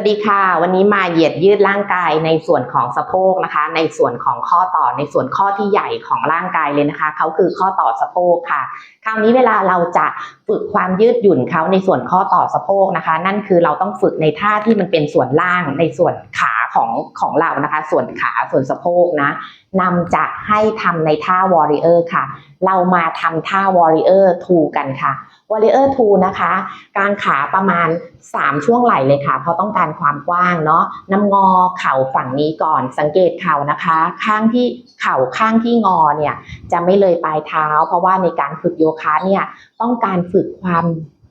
วัสดีค่ะ วันนี้มาเหยียดยืดร่างกายในส่วนของสะโพกนะคะ ในส่วนของข้อต่อในส่วนข้อที่ใหญ่ของร่างกายเลยนะคะเขาคือข้อต่อสะโพกค่ะ คราวนี้เวลาเราจะฝึกความยืดหยุ่นเขาในส่วนข้อต่อสะโพกนะคะ นั่นคือเราต้องฝึกในท่าที่มันเป็นส่วนล่างในส่วนขา ของของเรานะคะ ส่วนขาส่วนสะโพกนะนำจะให้ทำในท่าวอริเออร์ค่ะ เรามาทำท่าวอริเออร์2กันค่ะ Warrior 2นะคะกางขาประมาณ 3 ช่วงไหล่เลยค่ะ เพราะต้องการความกว้างเนาะน้ำงอเข่าฝั่งนี้ก่อน สังเกตเข่านะคะ ข้างที่เข่าข้างที่งอเนี่ยจะไม่เลยปลายเท้า เพราะว่าในการฝึกโยคะเนี่ยต้องการฝึกความ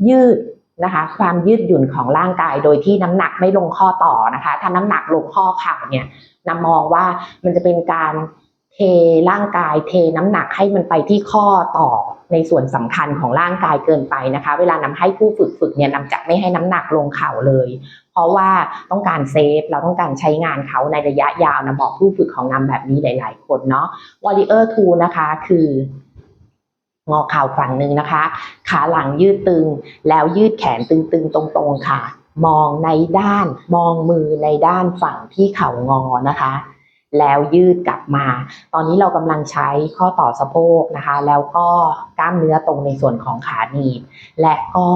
ยืด นะคะความยืดหยุ่นของร่างกายโดยที่น้ำหนักไม่ลงข้อต่อนะคะ ถ้าน้ำหนักลงข้อเข่าเนี่ยนำมองว่ามันจะเป็นการเทร่างกายเทน้ำหนักให้มันไปที่ข้อต่อในส่วนสำคัญของร่างกายเกินไปนะคะ เวลานำให้ผู้ฝึกฝึกเนี่ยนำจะไม่ให้น้ำหนักลงเข่าเลย เพราะว่าต้องการเซฟเราต้องการใช้งานเขาในระยะยาวนะบอกผู้ฝึกของนำแบบนี้หลาย ๆ คนเนาะ Warrior 2นะคะ คือ งอเข่าฝั่งหนึ่งนะคะ ขาหลังยืดตึง แล้วยืดแขนตึงๆ ตรงๆค่ะ มองในด้าน มองมือในด้านฝั่งที่เข่างอนะคะ แล้วยืดกลับมา ตอนนี้เรากำลังใช้ข้อต่อสะโพกนะคะ แล้วก็กล้ามเนื้อตรงในส่วนของขาหนีบ และก็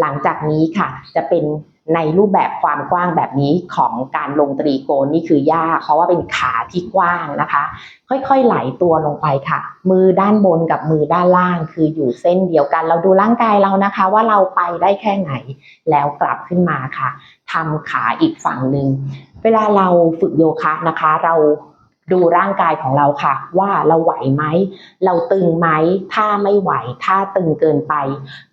หลังจากนี้ค่ะ จะเป็น ในรูปแบบความกว้างแบบนี้ของการลงตรีโกนนี่คือยากเพราะว่าเป็นขาที่กว้างนะคะ ค่อยๆไหลตัวลงไปค่ะ มือด้านบนกับมือด้านล่าง คืออยู่เส้นเดียวกัน เราดูร่างกายเรานะคะ ว่าเราไปได้แค่ไหนแล้วกลับขึ้นมาค่ะทำขาอีกฝั่งหนึ่งเวลาเราฝึกโยคะนะคะ เรา ดูร่างกายของเราค่ะ ว่าเราไหวไหม เราตึงไหม ถ้าไม่ไหว ถ้าตึงเกินไป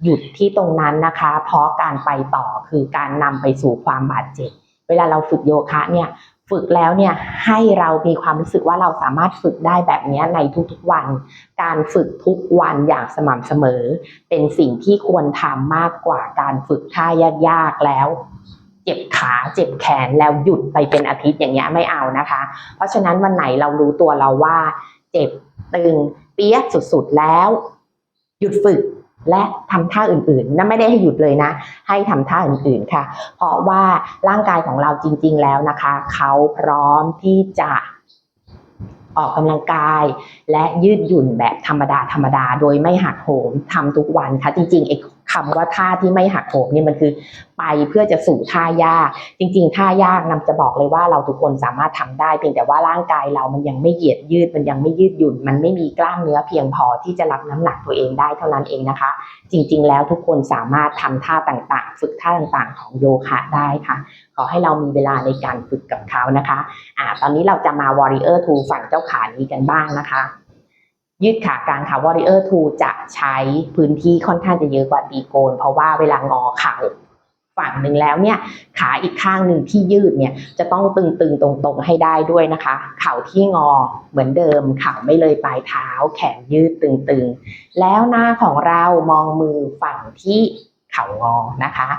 หยุดที่ตรงนั้นนะคะ เพราะการไปต่อคือการนำไปสู่ความบาดเจ็บ เวลาเราฝึกโยคะเนี่ยฝึกแล้วเนี่ยให้เรามีความรู้สึกว่าเราสามารถฝึกได้แบบนี้ในทุกๆวัน การฝึกทุกวันอย่างสม่ำเสมอ เป็นสิ่งที่ควรทำมากกว่าการฝึกท่ายากๆแล้ว เจ็บขาเจ็บแขนแล้วหยุดไปเป็นอาทิตย์อย่างเงี้ยไม่เอานะคะ เพราะฉะนั้นวันไหนเรารู้ตัวเราว่า เจ็บตึงเปียกสุดๆแล้ว หยุดฝึกและทำท่าอื่นๆนั่นไม่ได้ให้หยุดเลยนะ ให้ทำท่าอื่นๆค่ะ เพราะว่าร่างกายของเราจริง ๆ แล้วนะคะ เขาพร้อมที่จะออกกำลังกาย และยืดหยุ่นแบบธรรมดาธรรมดาโดยไม่หักโหมทำทุกวันค่ะจริงๆไอ้ คำว่าท่าที่ไม่หักโหมเนี่ยมันคือไปเพื่อจะสู่ท่ายาก จริง ๆ ท่ายากนำจะบอกเลยว่าเราทุกคนสามารถทำได้เพียงแต่ว่าร่างกายเรามันยังไม่เหยียดยืดมันยังไม่ยืดหยุ่น มันไม่มีกล้ามเนื้อเพียงพอที่จะรับน้ำหนักตัวเองได้เท่านั้นเองนะคะ จริง ๆ แล้วทุกคนสามารถทำท่าต่างๆ ฝึกท่าต่างๆ ของโยคะได้ค่ะขอให้เรามีเวลาในการฝึกกับเขานะคะอ่าตอนนี้เราจะมา Warrior 2ฝั่งเจ้าขานี้กันบ้างนะคะ ยืดขากลางค่ะ Warrior 2จะใช้พื้นที่ค่อนข้างจะเยอะกว่าตีโกน เพราะว่าเวลางอเข่าฝั่งหนึ่งแล้วเนี่ยขาอีกข้างหนึ่งที่ยืดเนี่ยจะต้องตึงๆ ตรงๆ ให้ได้ด้วยนะคะ เข่าที่งอเหมือนเดิมเข่าไม่เลยปลายเท้า แขนยืดตึงๆ แล้วหน้าของเรามองมือฝั่งที่เข่างอนะคะ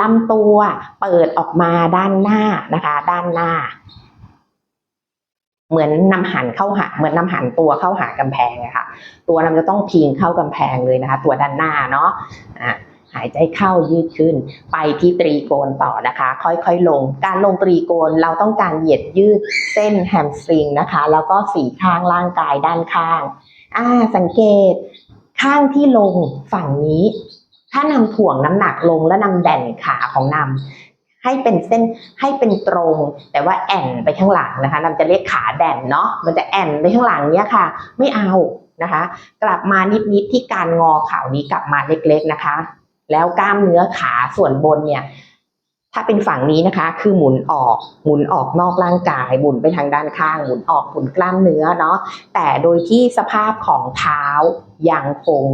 ลำตัวเปิดออกมาด้านหน้านะคะ ด้านหน้า เหมือนนำหันเข้าหาเหมือนนำหันตัวเข้าหากำแพงอะค่ะตัวนำจะต้องพิงเข้ากำแพงเลยนะคะ ตัวด้านหน้าเนาะอะหายใจเข้ายืดขึ้น ไปที่ตรีโกนต่อนะคะ ค่อยๆลง การลงตรีโกนเราต้องการเหยียดยืดเส้นแฮมสตริงนะคะ แล้วก็สีข้างร่างกายด้านข้างอ่าสังเกตข้างที่ลงฝั่งนี้ ถ้านำถ่วงน้ำหนักลงและนำแด่นขาของนำ ให้เป็นเส้นให้เป็นตรง แต่ว่าแอนไปข้างหลังนะคะนำจะเรียกขาแด่นเนาะมันจะแอนไปข้างหลังเนี้ยค่ะ ไม่เอานะคะ กลับมานิดๆที่การงอเข่านี้กลับมาเล็กๆนะคะ แล้วกล้ามเนื้อขาส่วนบนเนี่ยถ้าเป็นฝั่งนี้นะคะ คือหมุนออกหมุนออกนอกร่างกาย หมุนไปทางด้านข้าง หมุนออกหมุนกล้ามเนื้อเนาะแต่โดยที่สภาพของเท้ายังคง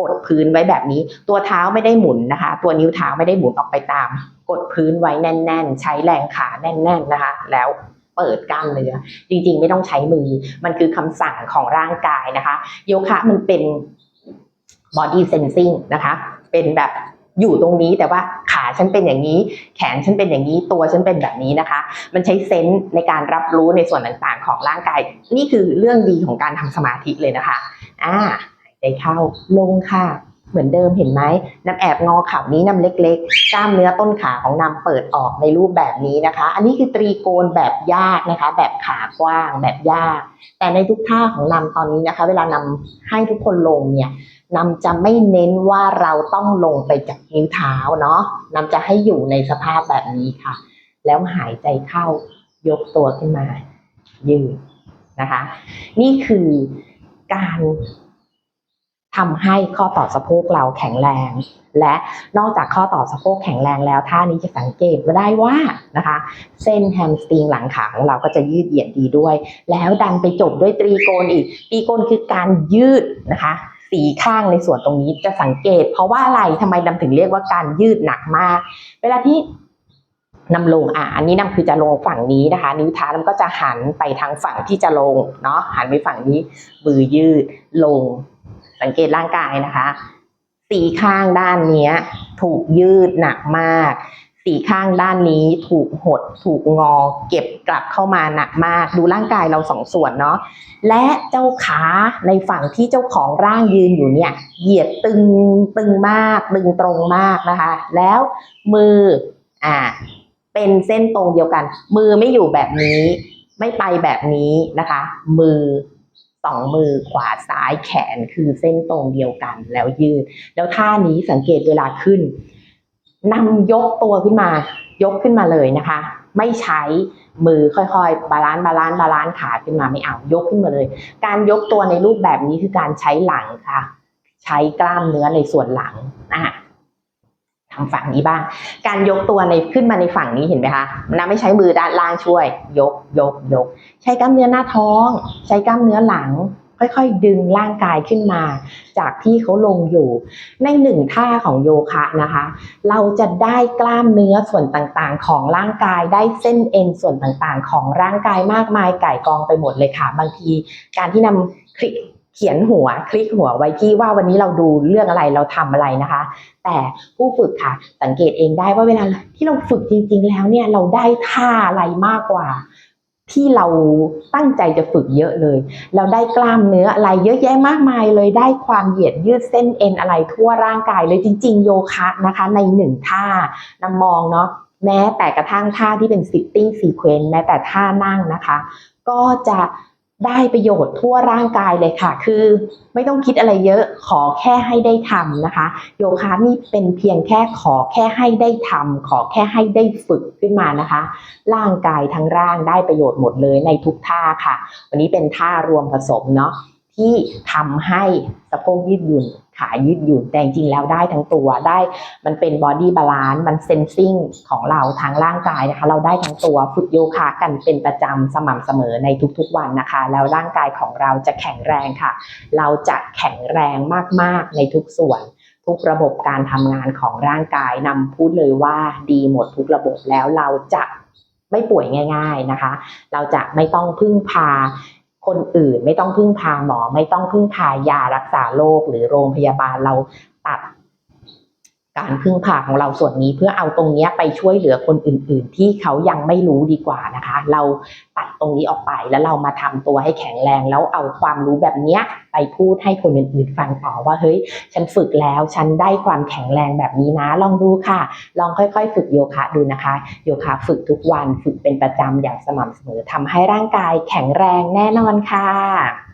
กดพื้นไว้แบบนี้ ตัวเท้าไม่ได้หมุนนะคะ ตัวนิ้วเท้าไม่ได้หมุนออกไปตาม กดพื้นไว้แน่น ๆ ใช้แรงขาแน่น ๆนะคะ แล้วเปิดกล้ามเนื้อจริง ๆ ไม่ต้องใช้มือ มันคือคำสั่งของร่างกายนะคะ โยคะมันเป็น body sensing นะคะ เป็นแบบอยู่ตรงนี้แต่ว่าขาฉันเป็นอย่างนี้ แขนฉันเป็นอย่างนี้ ตัวฉันเป็นแบบนี้นะคะ มันใช้เซนส์ในการรับรู้ในส่วนต่างๆ ของร่างกาย นี่คือเรื่องดีของการทำสมาธิเลยนะคะ อ่า ใจเข้าลงค่ะ เหมือนเดิมเห็นไหมน้ำแอบงอเข่านี้น้ำเล็กๆ กล้ามเนื้อต้นขาของน้ำเปิดออกในรูปแบบนี้นะคะ อันนี้คือตรีโกณแบบยากนะคะ แบบขากว้างแบบยาก แต่ในทุกท่าของนำตอนนี้นะคะ เวลานำให้ทุกคนลงเนี่ยนำจะไม่เน้นว่าเราต้องลงไปจากนิ้วเท้าเนาะนำจะให้อยู่ในสภาพแบบนี้ค่ะ แล้วหายใจเข้ายกตัวขึ้นมา ยืดนะคะ นี่คือการ ทำให้ข้อต่อสะโพกเราแข็งแรง และนอกจากข้อต่อสะโพกแข็งแรงแล้วท่านี้จะสังเกตว่าได้ว่านะคะ เส้นแฮมสตริงหลังขาของเราก็จะยืดเหยียดดีด้วย แล้วดันไปจบด้วยตรีโกณอีกตรีโกณคือการยืดนะคะสีข้างในส่วนตรงนี้จะสังเกต เพราะว่าอะไรทำไมนำถึงเรียกว่าการยืดหนักมาก เวลาที่นำลงอะอันนี้นำคือจะลงฝั่งนี้นะคะ นิ้วเท้ามันก็จะหันไปทางฝั่งที่จะลงเนาะหันไปฝั่งนี้มือยืดลง สังเกตร่างกายนะคะ สีข้างด้านนี้ถูกยืดหนักมาก สีข้างด้านนี้ถูกหด ถูกงอ เก็บกลับเข้ามาหนักมาก ดูร่างกายเราสองส่วนเนาะและเจ้าขาในฝั่งที่เจ้าของร่างยืนอยู่เนี่ย เหยียดตึงตึงมาก ตึงตรงมากนะคะ แล้วมืออ่าเป็นเส้นตรงเดียวกัน มือไม่อยู่แบบนี้ ไม่ไปแบบนี้นะคะ มือ สองมือขวาซ้ายแขนคือเส้นตรงเดียวกันแล้วยืด แล้วท่านี้สังเกตเวลาขึ้นนำยกตัวขึ้นมา ยกขึ้นมาเลยนะคะ ไม่ใช้มือค่อยๆ บาลานซ์บาลานซ์บาลานซ์ขาขึ้นมาไม่เอายกขึ้นมาเลย การยกตัวในรูปแบบนี้คือการใช้หลังค่ะ ใช้กล้ามเนื้อในส่วนหลังอะ ทางฝั่งนี้บ้าง การยกตัวในขึ้นมาในฝั่งนี้เห็นไหมคะนะไม่ใช้มือด้านล่างช่วย ยกยกยก ใช้กล้ามเนื้อหน้าท้อง ใช้กล้ามเนื้อหลัง ค่อยๆ ดึงร่างกายขึ้นมา จากที่เขาลงอยู่ ในหนึ่งท่าของโยคะนะคะ เราจะได้กล้ามเนื้อส่วนต่างๆ ของร่างกายได้เส้นเอ็นส่วนต่างๆ ของร่างกายมากมายไก่กองไปหมดเลยค่ะ บางทีการที่นำคลิก เขียนหัวคลิกหัวไว้ที่ว่าวันนี้เราดูเรื่องอะไรเราทำอะไรนะคะ แต่ผู้ฝึกค่ะ สังเกตเองได้ว่าเวลาที่เราฝึกจริง ๆ แล้วเนี่ยเราได้ท่าอะไรมากกว่า ที่เราตั้งใจจะฝึกเยอะเลย เราได้กล้ามเนื้ออะไรเยอะแยะมากมายเลยได้ความเหยียดยืดเส้นเอ็นอะไรทั่วร่างกายเลยจริง ๆ โยคะนะคะ ในหนึ่งท่านำมองเนาะแม้แต่กระทั่งท่าที่เป็น sitting sequence แม้แต่ท่านั่งนะคะ ก็จะ ได้ประโยชน์ทั่วร่างกายเลยค่ะ คือไม่ต้องคิดอะไรเยอะ ขอแค่ให้ได้ทำนะคะ โยคะนี่เป็นเพียงแค่ขอแค่ให้ได้ทำขอแค่ให้ได้ฝึกขึ้นมานะคะ ร่างกายทั้งร่างได้ประโยชน์หมดเลยในทุกท่าค่ะ วันนี้เป็นท่ารวมผสมเนาะ ที่ทำให้สะโพกยืดหยุ่นขายืดหยุ่นแต่จริงๆแล้วได้ทั้งตัวได้มันเป็นบอดี้บาลานซ์มันเซนซิงของเราทางร่างกายนะคะ เราได้ทั้งตัวฝึกโยคะกันเป็นประจำสม่ำเสมอในทุกๆวันนะคะ แล้วร่างกายของเราจะแข็งแรงค่ะ เราจะแข็งแรงมากๆในทุกส่วน ทุกระบบการทำงานของร่างกายนำพูดเลยว่าดีหมดทุกระบบแล้วเราจะไม่ป่วยง่าย ๆนะคะ เราจะไม่ต้องพึ่งพา คนอื่น ไม่ต้องพึ่งพาหมอ ไม่ต้องพึ่งพายารักษาโรคหรือโรงพยาบาลเราตัด การพึ่งพาของเราส่วนนี้เพื่อเอาตรงนี้ไปช่วยเหลือคนอื่น ๆ ที่เขายังไม่รู้ดีกว่านะคะ เราตัดตรงนี้ออกไปแล้วเรามาทำตัวให้แข็งแรง แล้วเอาความรู้แบบเนี้ยไปพูดให้คนอื่น ๆ ฟังต่อว่าเฮ้ยฉันฝึกแล้วฉันได้ความแข็งแรงแบบนี้นะ ลองดูค่ะ ลองค่อยๆ ฝึกโยคะดูนะคะ โยคะฝึกทุกวันฝึกเป็นประจำอย่างสม่ำเสมอทำให้ร่างกายแข็งแรงแน่นอนค่ะ